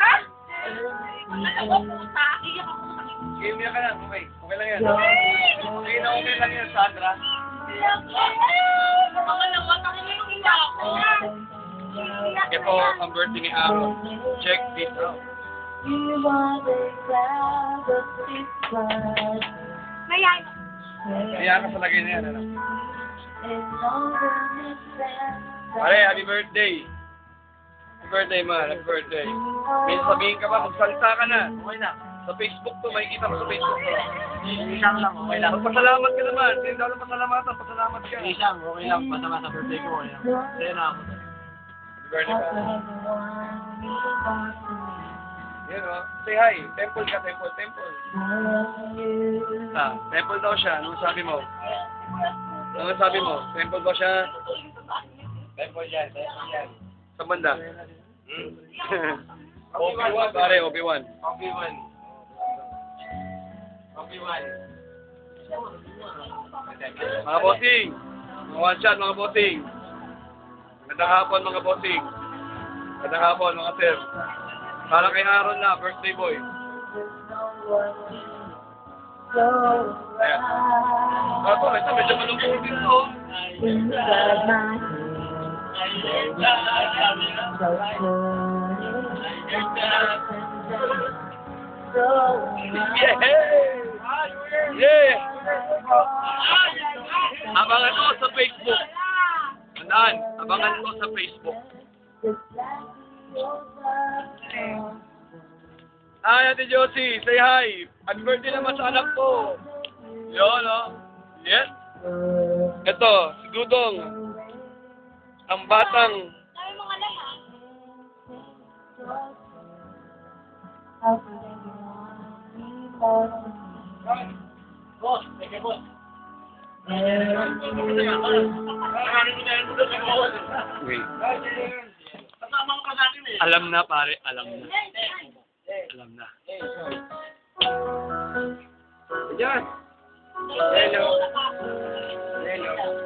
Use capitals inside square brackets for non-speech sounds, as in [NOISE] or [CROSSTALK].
Ha? Ano ko puta? Iyak ako sa Game niya ka lang, okay. Okay lang yan. Okay na okay lang yan, Sandra. Mga naman, nakinig ako. Kaya po, ang birthday ni Aaron. Check this out. Mayan. Kaya ka sa lagay na yan, ano? Pare, happy birthday. Happy birthday, man. Happy birthday. May sabihin ka ba, magsalita ka na. Okay na. Sa Facebook to, makikita mo sa Facebook to. Isang lang, okay lang. Magpasalamat ka naman. Hindi daw lang pasalamatan, pasalamat ka. Happy Isang, okay lang. Pasama sa birthday ko. Okay lang. Sa'yo na ako. birthday ka. Yan o. Say hi. Temple ka, temple, temple. Ah, temple daw siya. Anong sabi mo? Anong sabi mo? Temple ba siya? Temple yan, temple yan. Sa banda? [LAUGHS] Obi-Wan, pare, Obi-Wan. Obi-Wan. Obi-Wan. Mga bossing, mga one shot, mga bossing. Magandang hapon, mga bossing. Magandang hapon, mga sir. Para kay Aaron na, birthday boy. Ayan. To, ito, medyo malungkot din to. Yeah! Yeah! Abangan ko sa Facebook. Tandaan, abangan ko sa Facebook. Hi, Ate Josie. Say hi. Happy birthday naman sa anak ko. Yun, no? Yes? Ito, si Dudong. Ang batang nga lang, ha? Boss, thank you, boss. Wait. Eh. Alam na, pare. Alam na. Alam na. Diyan! Hello! Hello!